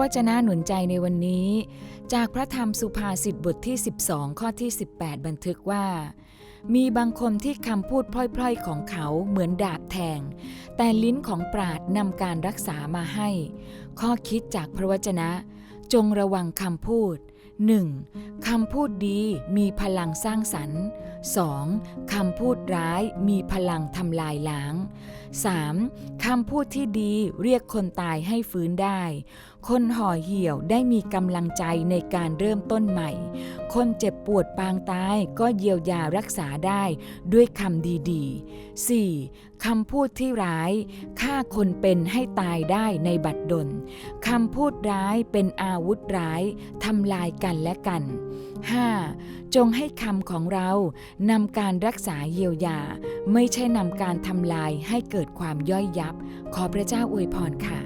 วจนะหนุนใจในวันนี้ จากพระธรรมสุภาษิตบทที่ 12 ข้อที่ 18 บันทึกว่า มีบางคนที่คำพูดพล่อยๆ ของเขาเหมือนดาบแทง แต่ลิ้นของปราดนำการรักษามาให้ ข้อคิดจากพระวจนะ จงระวังคำพูด 1. คำพูดดีมีพลังสร้างสรรค์ 2. คำพูดร้ายมีพลังทำลายล้าง 3. คำพูดที่ดีเรียกคนตายให้ฟื้นได้ คนห่อเหี่ยวได้มีกำลังใจในการเริ่มต้นใหม่ คนเจ็บปวดปางตายก็เยียวยารักษาได้ด้วยคำดีๆ 4. คำพูดที่ร้ายฆ่าคนเป็นให้ตายได้ในบัดดลคำพูดร้ายเป็นอาวุธร้ายทำลายกันและกัน 5. จงให้คำของเรานำการรักษาเยียวยา ไม่ใช่นำการทำลายให้เกิดความย่อยยับ ขอพระเจ้าอวยพรค่ะ